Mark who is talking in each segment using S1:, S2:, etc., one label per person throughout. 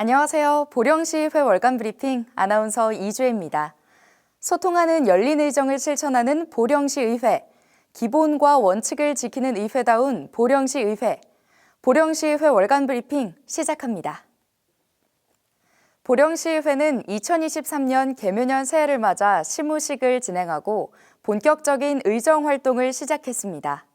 S1: 안녕하세요. 보령시의회 월간 브리핑 아나운서 이주혜입니다. 소통하는 열린 의정을 실천하는 보령시의회. 기본과 원칙을 지키는 의회다운 보령시의회. 보령시의회 월간 브리핑 시작합니다. 보령시의회는 2023년 개묘년 새해를 맞아 시무식을 진행하고 본격적인 의정 활동을 시작했습니다.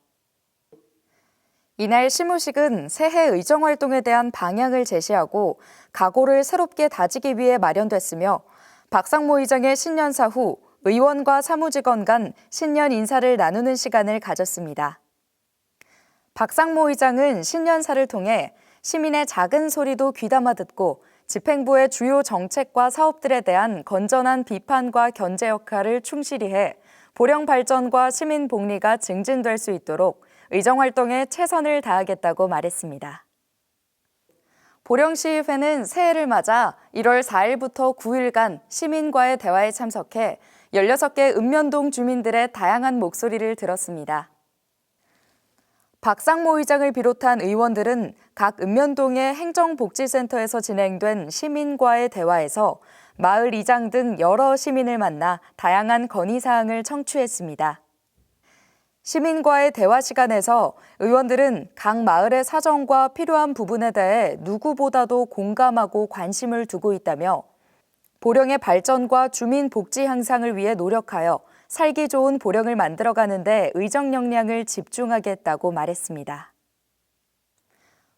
S1: 이날 시무식은 새해 의정 활동에 대한 방향을 제시하고 각오를 새롭게 다지기 위해 마련됐으며 박상모 의장의 신년사 후 의원과 사무직원 간 신년 인사를 나누는 시간을 가졌습니다. 박상모 의장은 신년사를 통해 시민의 작은 소리도 귀담아 듣고 집행부의 주요 정책과 사업들에 대한 건전한 비판과 견제 역할을 충실히 해 보령 발전과 시민 복리가 증진될 수 있도록 의정 활동에 최선을 다하겠다고 말했습니다. 보령시의회는 새해를 맞아 1월 4일부터 9일간 시민과의 대화에 참석해 16개 읍면동 주민들의 다양한 목소리를 들었습니다. 박상모 의장을 비롯한 의원들은 각 읍면동의 행정복지센터에서 진행된 시민과의 대화에서 마을 이장 등 여러 시민을 만나 다양한 건의사항을 청취했습니다. 시민과의 대화 시간에서 의원들은 각 마을의 사정과 필요한 부분에 대해 누구보다도 공감하고 관심을 두고 있다며 보령의 발전과 주민 복지 향상을 위해 노력하여 살기 좋은 보령을 만들어가는데 의정 역량을 집중하겠다고 말했습니다.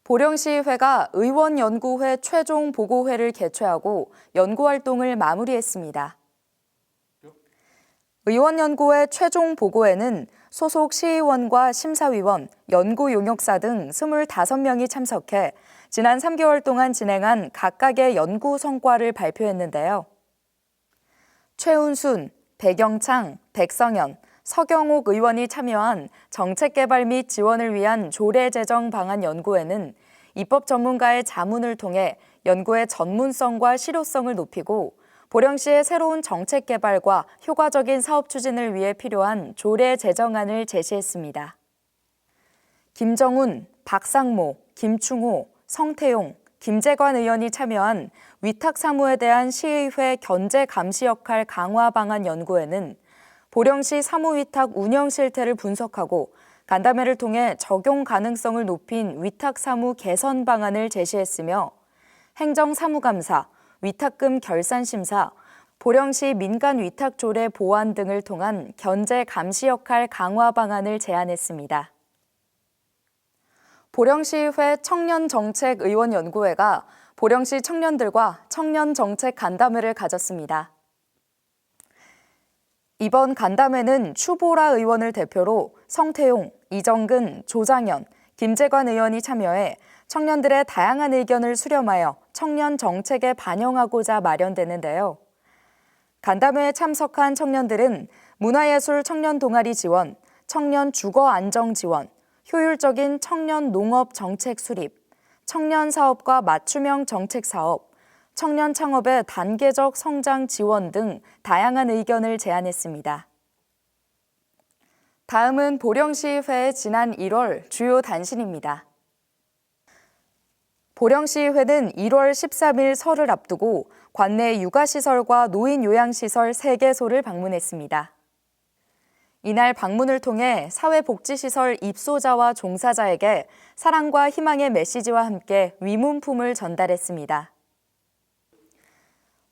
S1: 보령시의회가 의원연구회 최종 보고회를 개최하고 연구활동을 마무리했습니다. 의원연구회 최종 보고회는 소속 시의원과 심사위원, 연구용역사 등 25명이 참석해 지난 3개월 동안 진행한 각각의 연구 성과를 발표했는데요. 최운순, 배경창, 백성현, 서경옥 의원이 참여한 정책개발 및 지원을 위한 조례 제정 방안 연구에는 입법 전문가의 자문을 통해 연구의 전문성과 실효성을 높이고 보령시의 새로운 정책 개발과 효과적인 사업 추진을 위해 필요한 조례 제정안을 제시했습니다. 김정훈, 박상모, 김충호, 성태용, 김재관 의원이 참여한 위탁 사무에 대한 시의회 견제 감시 역할 강화 방안 연구에는 보령시 사무위탁 운영 실태를 분석하고 간담회를 통해 적용 가능성을 높인 위탁 사무 개선 방안을 제시했으며 행정 사무감사, 위탁금 결산 심사, 보령시 민간 위탁 조례 보완 등을 통한 견제 감시 역할 강화 방안을 제안했습니다. 보령시의회 청년정책의원연구회가 보령시 청년들과 청년정책 간담회를 가졌습니다. 이번 간담회는 추보라 의원을 대표로 성태용, 이정근, 조장현, 김재관 의원이 참여해 청년들의 다양한 의견을 수렴하여 청년 정책에 반영하고자 마련되는데요. 간담회에 참석한 청년들은 문화예술 청년 동아리 지원, 청년 주거 안정 지원, 효율적인 청년 농업 정책 수립, 청년 사업과 맞춤형 정책 사업, 청년 창업의 단계적 성장 지원 등 다양한 의견을 제안했습니다. 다음은 보령시의회의 지난 1월 주요 단신입니다. 보령시의회는 1월 13일 설을 앞두고 관내 육아시설과 노인 요양시설 3개소를 방문했습니다. 이날 방문을 통해 사회복지시설 입소자와 종사자에게 사랑과 희망의 메시지와 함께 위문품을 전달했습니다.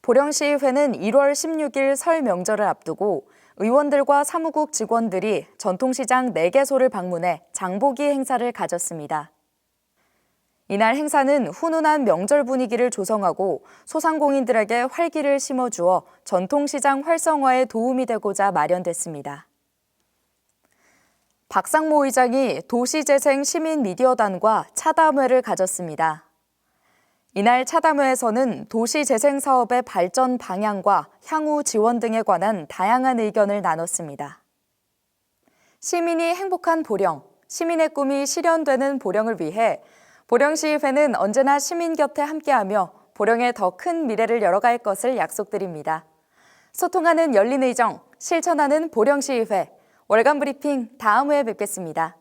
S1: 보령시의회는 1월 16일 설 명절을 앞두고 의원들과 사무국 직원들이 전통시장 4개소를 방문해 장보기 행사를 가졌습니다. 이날 행사는 훈훈한 명절 분위기를 조성하고 소상공인들에게 활기를 심어주어 전통시장 활성화에 도움이 되고자 마련됐습니다. 박상모 의장이 도시재생 시민미디어단과 차담회를 가졌습니다. 이날 차담회에서는 도시재생 사업의 발전 방향과 향후 지원 등에 관한 다양한 의견을 나눴습니다. 시민이 행복한 보령, 시민의 꿈이 실현되는 보령을 위해 보령시의회는 언제나 시민 곁에 함께하며 보령의 더 큰 미래를 열어갈 것을 약속드립니다. 소통하는 열린 의정, 실천하는 보령시의회, 월간 브리핑 다음 회에 뵙겠습니다.